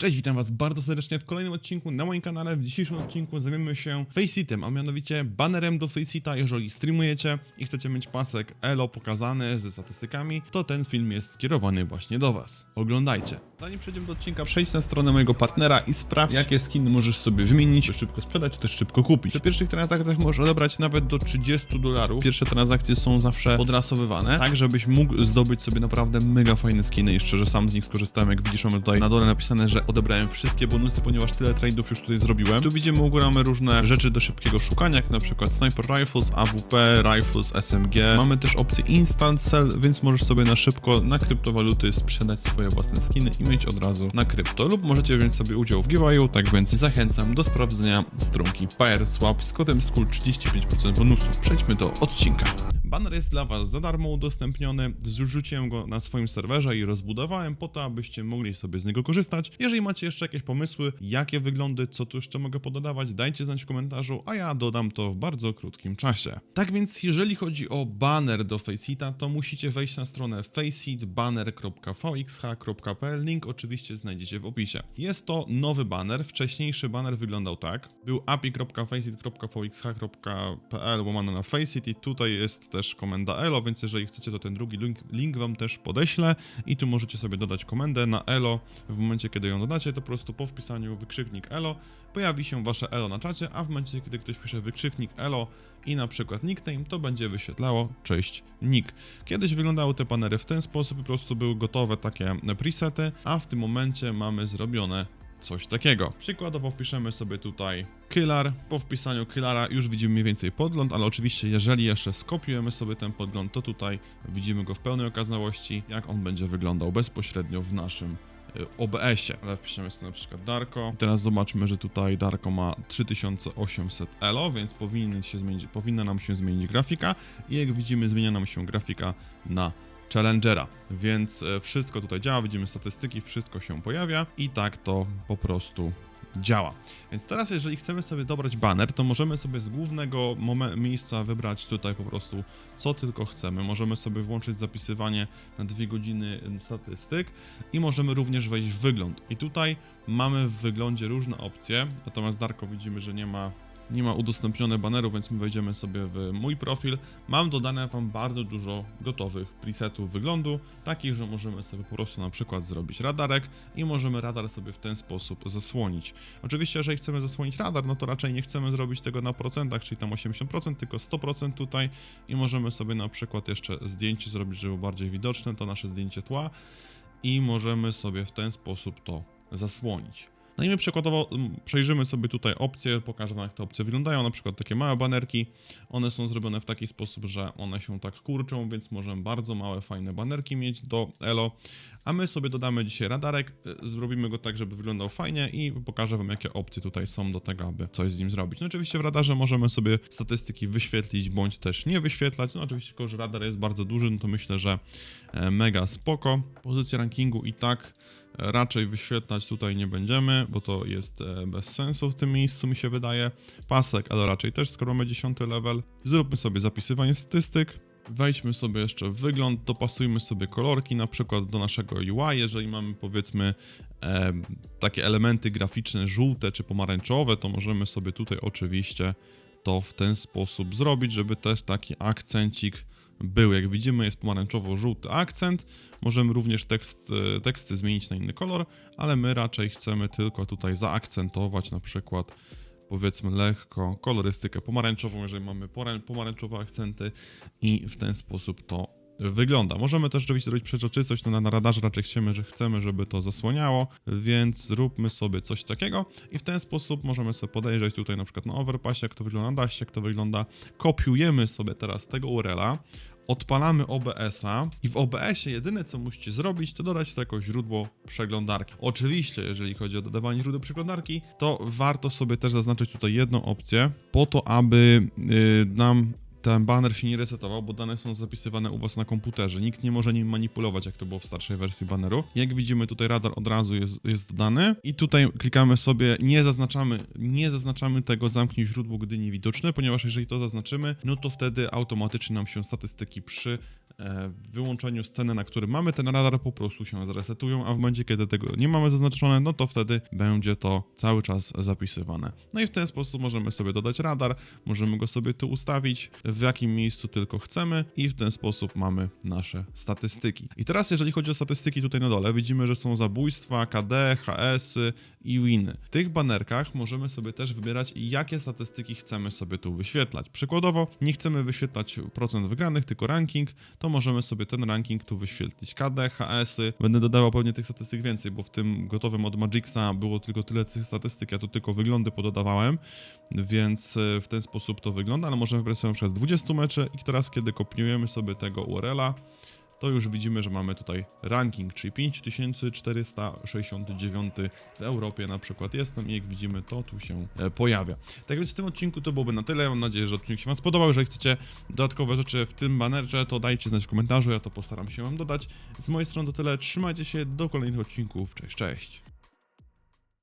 Cześć, witam was bardzo serdecznie w kolejnym odcinku na moim kanale. W dzisiejszym odcinku zajmiemy się Faceitem, a mianowicie banerem do Faceita. Jeżeli streamujecie i chcecie mieć pasek ELO pokazany ze statystykami, to ten film jest skierowany właśnie do was. Oglądajcie. Zanim przejdziemy do odcinka, przejdź na stronę mojego partnera i sprawdź, jakie skiny możesz sobie wymienić, czy szybko sprzedać, czy też szybko kupić. Przy pierwszych transakcjach możesz odebrać nawet do 30 dolarów. Pierwsze transakcje są zawsze podrasowywane, tak żebyś mógł zdobyć sobie naprawdę mega fajne skiny i szczerze sam z nich skorzystałem. Jak widzisz, mamy tutaj na dole napisane, że odebrałem wszystkie bonusy, ponieważ tyle trade'ów już tutaj zrobiłem. Tu widzimy u góry mamy różne rzeczy do szybkiego szukania, jak na przykład Sniper Rifles, AWP, Rifles, SMG. Mamy też opcję Instant Sell, więc możesz sobie na szybko na kryptowaluty sprzedać swoje własne skiny i mieć od razu na krypto. Lub możecie wziąć sobie udział w giveawayu, tak więc zachęcam do sprawdzenia stronki PireSwap z kodem SKUL 35% bonusu. Przejdźmy do odcinka. Banner jest dla Was za darmo udostępniony. Zrzuciłem go na swoim serwerze i rozbudowałem po to, abyście mogli sobie z niego korzystać. Jeżeli macie jeszcze jakieś pomysły, jakie wyglądy, co tu jeszcze mogę pododawać, dajcie znać w komentarzu, a ja dodam to w bardzo krótkim czasie. Tak więc, jeżeli chodzi o banner do Faceita, to musicie wejść na stronę faceitbanner.vxh.pl. Link oczywiście znajdziecie w opisie. Jest to nowy banner. Wcześniejszy banner wyglądał tak. Był api.faceit.vxh.pl łamane na Faceit i tutaj jest też komenda elo, więc jeżeli chcecie, to ten drugi link, link wam też podeślę i tu możecie sobie dodać komendę na elo. W momencie, kiedy ją dodacie, to po prostu po wpisaniu wykrzyknik elo pojawi się wasze elo na czacie, a w momencie, kiedy ktoś pisze wykrzyknik elo i na przykład nickname, to będzie wyświetlało cześć nick. Kiedyś wyglądały te banery w ten sposób, po prostu były gotowe takie presety, a w tym momencie mamy zrobione coś takiego. Przykładowo wpiszemy sobie tutaj Killer. Po wpisaniu Killara już widzimy mniej więcej podgląd, ale oczywiście jeżeli jeszcze skopiujemy sobie ten podgląd, to tutaj widzimy go w pełnej okazałości, jak on będzie wyglądał bezpośrednio w naszym y, OBS-ie. Ale wpiszemy sobie na przykład Darko. Teraz zobaczmy, że tutaj Darko ma 3800 elo, więc powinien się zmienić, powinna nam się zmienić grafika i jak widzimy zmienia nam się grafika na Challengera, więc e, wszystko tutaj działa, widzimy statystyki, wszystko się pojawia i tak to po prostu działa. Więc teraz jeżeli chcemy sobie dobrać banner, to możemy sobie z głównego miejsca wybrać tutaj po prostu co tylko chcemy. Możemy sobie włączyć zapisywanie na dwie godziny statystyk i możemy również wejść w wygląd. I tutaj mamy w wyglądzie różne opcje, natomiast Darko widzimy, że nie ma nie ma udostępnione banerów, więc my wejdziemy sobie w mój profil. Mam dodane Wam bardzo dużo gotowych presetów wyglądu, takich, że możemy sobie po prostu na przykład zrobić radarek i możemy radar sobie w ten sposób zasłonić. Oczywiście, jeżeli chcemy zasłonić radar, no to raczej nie chcemy zrobić tego na procentach, czyli tam 80%, tylko 100% tutaj i możemy sobie na przykład jeszcze zdjęcie zrobić, żeby było bardziej widoczne, to nasze zdjęcie tła i możemy sobie w ten sposób to zasłonić. No i my przykładowo przejrzymy sobie tutaj opcje, pokażę wam jak te opcje wyglądają, na przykład takie małe banerki, one są zrobione w taki sposób, że one się tak kurczą, więc możemy bardzo małe, fajne banerki mieć do elo, a my sobie dodamy dzisiaj radarek, y, zrobimy go tak, żeby wyglądał fajnie i pokażę wam jakie opcje tutaj są do tego, aby coś z nim zrobić. No oczywiście w radarze możemy sobie statystyki wyświetlić, bądź też nie wyświetlać, no oczywiście tylko, że radar jest bardzo duży, no to myślę, że e, mega spoko. Pozycja rankingu i tak raczej wyświetlać tutaj nie będziemy, bo to jest e, bez sensu w tym miejscu mi się wydaje. Pasek, ale raczej też, skoro mamy 10 level. Zróbmy sobie zapisywanie statystyk. Wejdźmy sobie jeszcze w wygląd, dopasujmy sobie kolorki na przykład do naszego UI, jeżeli mamy powiedzmy e, takie elementy graficzne żółte czy pomarańczowe, to możemy sobie tutaj oczywiście to w ten sposób zrobić, żeby też taki akcencik był. Jak widzimy, jest pomarańczowo-żółty akcent. Możemy również tekst, e, teksty zmienić na inny kolor, ale my raczej chcemy tylko tutaj zaakcentować na przykład powiedzmy lekko kolorystykę pomarańczową, jeżeli mamy pomarańczowe akcenty i w ten sposób to wygląda. Możemy też oczywiście zrobić przezroczystość, no na radarze raczej chcemy, że chcemy, żeby to zasłaniało, więc zróbmy sobie coś takiego i w ten sposób możemy sobie podejrzeć tutaj na przykład na overpassie, jak to wygląda na dasie, jak to wygląda. Kopiujemy sobie teraz tego URL-a, odpalamy OBS-a i w OBS-ie jedyne co musicie zrobić, to dodać to jako źródło przeglądarki. Oczywiście, jeżeli chodzi o dodawanie źródeł przeglądarki, to warto sobie też zaznaczyć tutaj jedną opcję, po to, aby yy, nam ten banner się nie resetował, bo dane są zapisywane u was na komputerze. Nikt nie może nim manipulować, jak to było w starszej wersji banneru. Jak widzimy, tutaj radar od razu jest, jest dodany i tutaj klikamy sobie, nie zaznaczamy, nie zaznaczamy tego zamknij źródło, gdy niewidoczne, ponieważ jeżeli to zaznaczymy, no to wtedy automatycznie nam się statystyki przy e, wyłączeniu sceny, na którym mamy ten radar, po prostu się zresetują, a w momencie, kiedy tego nie mamy zaznaczone, no to wtedy będzie to cały czas zapisywane. No i w ten sposób możemy sobie dodać radar, możemy go sobie tu ustawić, w jakim miejscu tylko chcemy i w ten sposób mamy nasze statystyki. I teraz jeżeli chodzi o statystyki tutaj na dole, widzimy, że są zabójstwa, KD, HS-y i winy. W tych banerkach możemy sobie też wybierać, jakie statystyki chcemy sobie tu wyświetlać. Przykładowo, nie chcemy wyświetlać procent wygranych, tylko ranking, to możemy sobie ten ranking tu wyświetlić. KD, HS-y, będę dodawał pewnie tych statystyk więcej, bo w tym gotowym od Magixa było tylko tyle tych statystyk, ja tu tylko wyglądy pododawałem, więc e, w ten sposób to wygląda, ale możemy wybrać sobie przez 20 meczy i teraz, kiedy kopiujemy sobie tego URL-a, to już widzimy, że mamy tutaj ranking, czyli 5469 w Europie na przykład jestem i jak widzimy, to tu się e, pojawia. Tak więc w tym odcinku to byłoby na tyle. Mam nadzieję, że odcinek się Wam spodobał. Jeżeli chcecie dodatkowe rzeczy w tym banerze, to dajcie znać w komentarzu, ja to postaram się Wam dodać. Z mojej strony to tyle. Trzymajcie się, do kolejnych odcinków. Cześć, cześć.